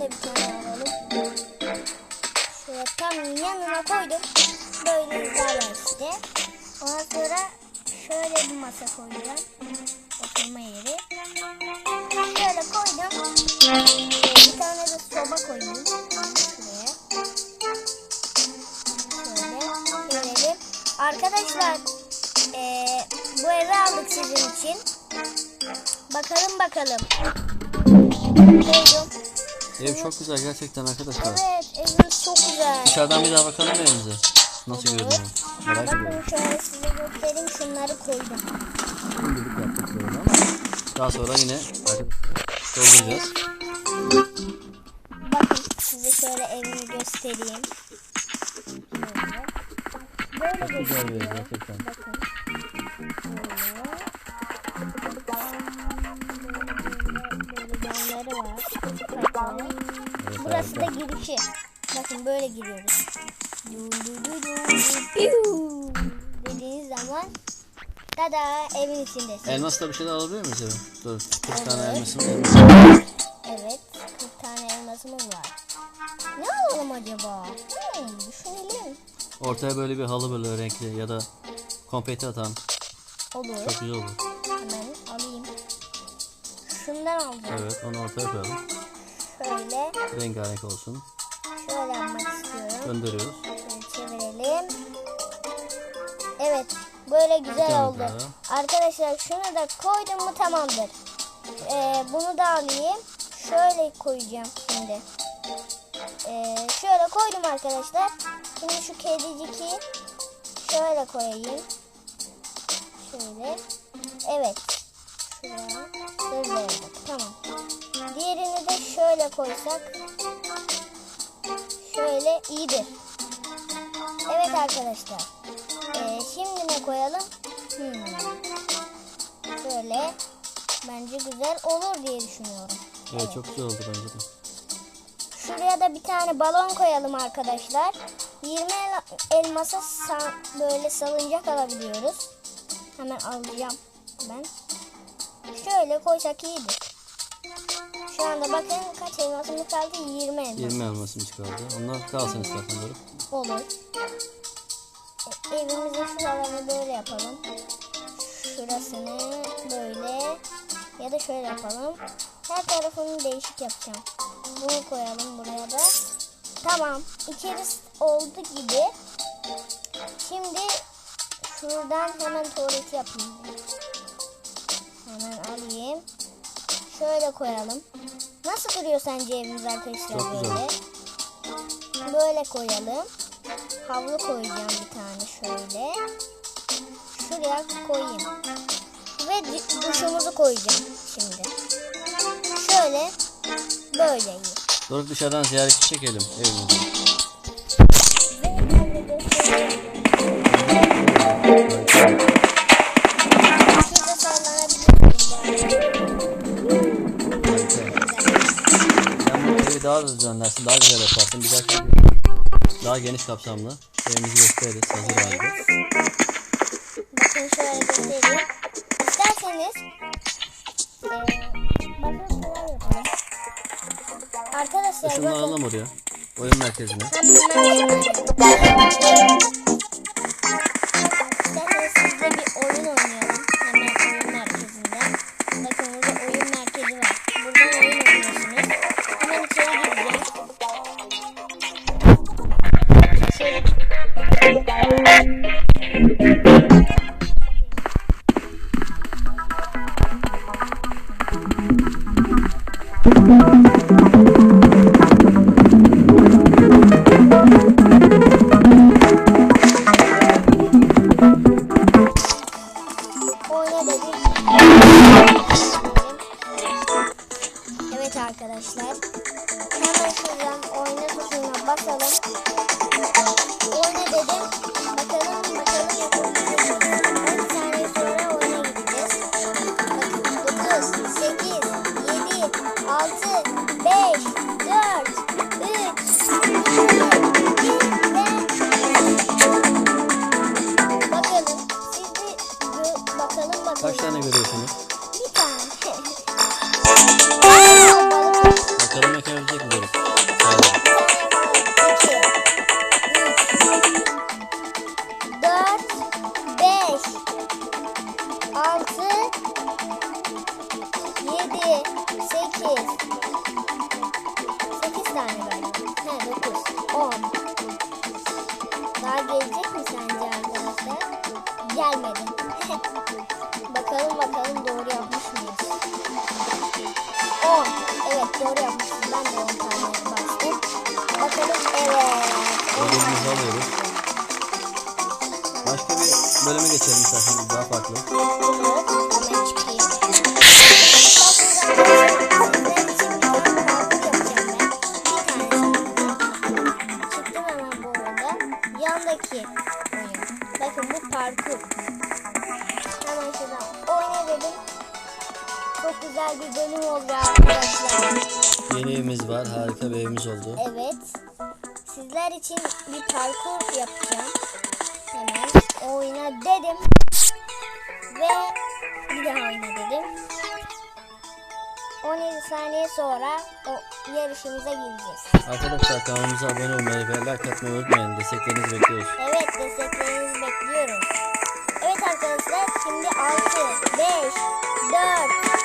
De bir tane alalım. Şöyle tam yanına koydum. Böyle güzel işte. Ondan sonra şöyle bir masa koyacağım. Oturma yeri. Şöyle koydum. Bir tane de soba koyayım. Şuraya. Şöyle çevirelim. Arkadaşlar eee, bu evi aldık sizin için. Bakalım bakalım. Koydum. Ev çok güzel gerçekten arkadaşlar. Evet evimiz çok güzel. Dışarıdan bir daha bakalım evimize? Nasıl görünüyor? Merak ediyorum. Bakın şöyle size göstereyim şunları koydum. Şimdilik yaptık böyle ama daha sonra yine dolduracağız. Bakın size şöyle evimi göstereyim. Böyle. Böyle Güzel bir ev gerçekten. Bakın. Burası da girişi. Bakın böyle giriyoruz. Du du du du piu. Dediğiniz zaman tada evin içindesin. Elmasla bir şeyler alabiliyor muyuz eve? Dur 40 tane Evet. elmasım elmasım. Evet, 40 tane elmasımız var. Ne alalım acaba? Hmm, düşünelim. Ortaya böyle bir halı böyle renkli ya da konfeti atan Olur. çok güzel olur. Hemen alayım. Şundan alacağım. Evet onu ortaya koyalım. Şöyle, Rengarenk olsun. şöyle yapmak istiyorum. Gönderiyoruz. Şöyle çevirelim. Evet, böyle güzel oldu. daha. Arkadaşlar şunu da koydum mu tamamdır. Ee, bunu da alayım. Şöyle koyacağım şimdi. Ee, şöyle koydum arkadaşlar. Şimdi şu kediciki şöyle koyayım. Şöyle. Evet. Şuraya. Tamam. Diğerini de şöyle koysak. Şöyle iyidir. Evet arkadaşlar. Ee, şimdi ne koyalım? Hmm. Şöyle. Bence güzel olur diye düşünüyorum. Evet çok güzel oldu bence de. Şuraya da bir tane balon koyalım arkadaşlar. 20 el- elmasa sa- böyle salıncak alabiliyoruz. Hemen alacağım ben. Şöyle koysak iyidir. Şu anda bakın kaç elmasımız kaldı? 20 elmas. 20 elmasımız kaldı. Onlar kalsın istersen Doruk. Olur. E, evimizin şuralarını böyle yapalım. Şurasını böyle ya da şöyle yapalım. Her tarafını değişik yapacağım. Bunu koyalım buraya da. Tamam. İçerisi oldu gibi. Şimdi şuradan hemen tuvaleti yapayım. Hemen alayım. Şöyle koyalım. Nasıl duruyor sence evimiz arkadaşlar Çok güzel. böyle? Böyle koyalım. Havlu koyacağım bir tane şöyle. Şuraya koyayım. Ve du- duşumuzu koyacağım şimdi. Şöyle. Böyle iyi. Dışarıdan ziyaretçi çekelim evimize. Ve ben de göstereyim. Evi daha da düzenlersin, daha güzel yaparsın. Bir dakika daha geniş kapsamlı evimizi gösteririz hazır halde. Bakın şöyle göstereyim. İsterseniz eee bakın şöyle yapalım. Arkadaşlar Şunları bakın. alalım oraya. Oyun merkezine. 8 tane bence. He 9. 10. Daha gelecek mi sence arkadaşlar? Gelmedi. bakalım bakalım doğru yapmış mıyız? 10. Evet doğru yapmışım. Ben de 10 tane bastım. Bakalım evet. Ödevimizi alıyoruz. Başka bir bölüme geçelim isterseniz daha farklı. Evet. Harika bir evimiz oldu. Evet. Sizler için bir parkur yapacağım. Hemen oyna dedim. Ve bir daha oyna dedim. 17 saniye sonra o yarışımıza gireceğiz. Arkadaşlar kanalımıza abone olmayı ve like atmayı unutmayın. Desteklerinizi bekliyoruz. Evet desteklerinizi bekliyoruz. Evet arkadaşlar şimdi 6, 5, 4,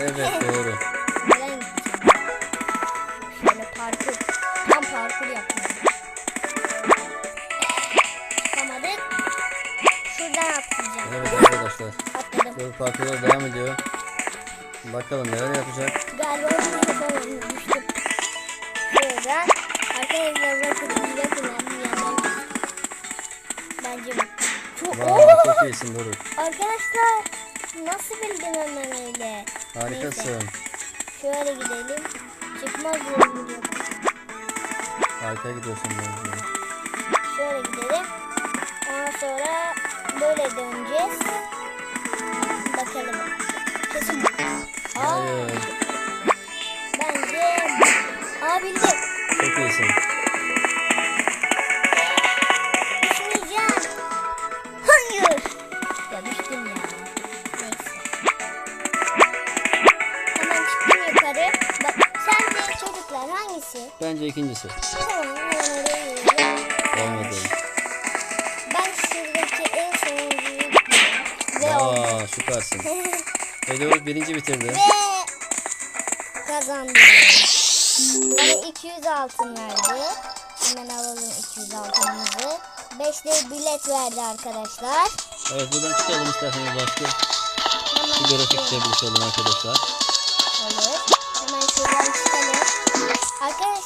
Evet doğru. Gideceğim? Şöyle parkur. Tam parkur yapıyorum. Yapamadık. Şuradan atlayacağım. Evet arkadaşlar. Atladım. Böyle parkurlar devam ediyor. Bakalım neler yapacak. Galiba bunu yapamadım. Düştüm. Şuradan. Arkadaşlar bakın. Bakın. Bence bu. Çok, Oo! çok iyisin Doruk. Arkadaşlar. Nasıl bildim hemen öyle? Harikasın. Şöyle gidelim. Çıkmaz yolum yok. Harika gidiyorsun Doruk. Şöyle gidelim. Ondan sonra böyle döneceğiz. Bakalım. Kesin. Hayır. bence. Aa bildim. İkincisi. Olmadı. Ben şuradaki en sonuncuyu. Ve. Aa süpersin. Doruk birinci bitirdi. Ve kazandım. Bana 200 altın verdi. Hemen alalım 200 altınımızı. 5 de bilet verdi arkadaşlar. Evet buradan çıkalım isterseniz başka Hemen bir grafikte buluşalım arkadaşlar.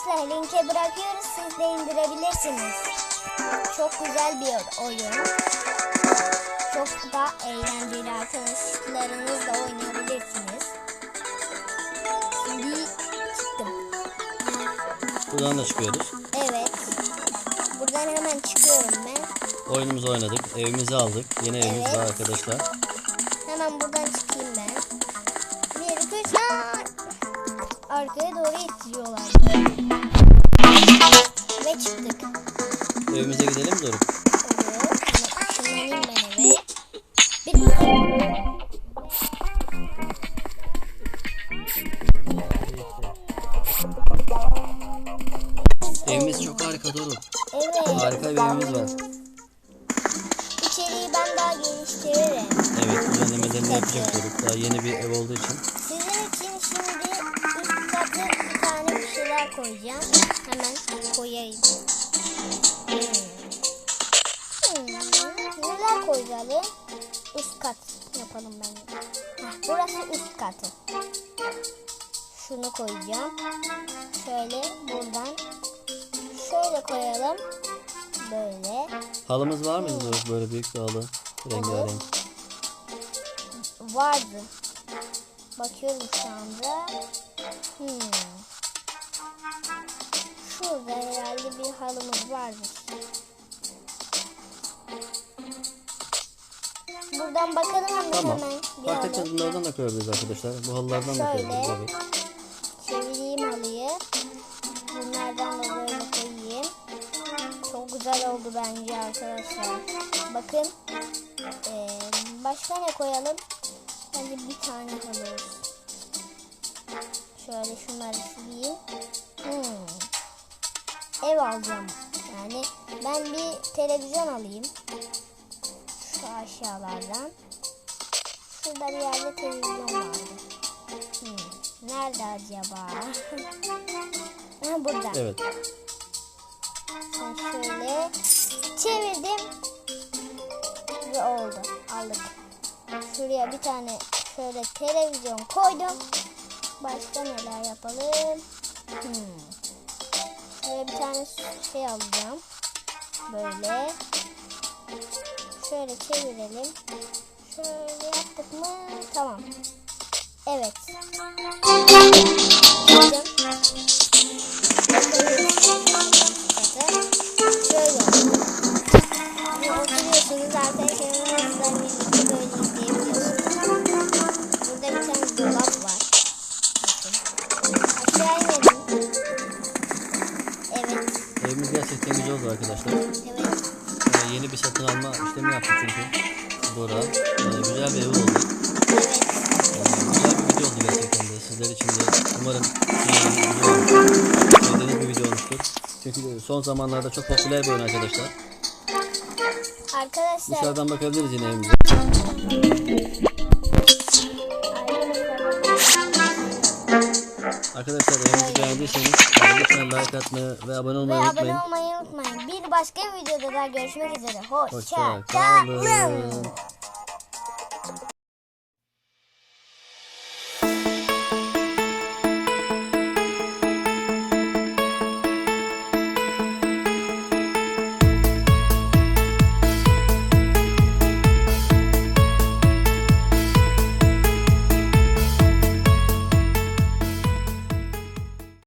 Arkadaşlar linke bırakıyoruz. Siz de indirebilirsiniz. Çok güzel bir oyun. Çok da eğlenceli arkadaşlarınızla oynayabilirsiniz. Şimdi çıktım. Buradan da çıkıyoruz. Evet. Buradan hemen çıkıyorum ben. Oyunumuzu oynadık. Evimizi aldık. Yeni evimiz Evet. var arkadaşlar. Hemen buradan çıkayım ben. Bir, iki, üç! Arkaya doğru ittiriyorlar. Koyacağım. Hemen koyayım. Hmm. Hmm. Neler koyalım? Üst kat yapalım bence. Heh, burası üst katı. Şunu koyacağım. Şöyle buradan. Şöyle koyalım. Böyle. Halımız var mıydı Doruk böyle büyük bir halı? Rengarenk. Vardı. Bakıyorum şu anda. Hmm. Şurada herhalde bir halımız vardı. Buradan bakalım hemen Tamam. hemen. Bir Fark halı. etmez bunlardan da koyabiliriz arkadaşlar. Bu halılardan da Şöyle. koyabiliriz evet. Çevireyim halıyı. Bunlardan da böyle koyayım. Çok güzel oldu bence arkadaşlar. Bakın. Ee, başka ne koyalım? Hadi bir tane alıyoruz. Şöyle şunları sileyim. Hmm. Ev alacağım. Yani ben bir televizyon alayım. Şu aşağılardan. Şurada bir yerde televizyon vardı. Hmm. Nerede acaba? ha, burada. Evet. Sen şöyle çevirdim ve oldu. Aldık. Şuraya bir tane şöyle televizyon koydum. Başka neler yapalım? Şuraya bir tane şey alacağım. Böyle. Şöyle çevirelim. Şöyle yaptık mı? Tamam. Evet. Koydum. Çünkü son zamanlarda çok popüler bir oyun arkadaşlar. Arkadaşlar. Dışarıdan bakabiliriz yine evimize. Arkadaşlar evimizi beğendiyseniz lütfen like atmayı ve abone Ve olmayı abone unutmayın. olmayı unutmayın. Bir başka videoda da görüşmek üzere. Hoşça Hoşça.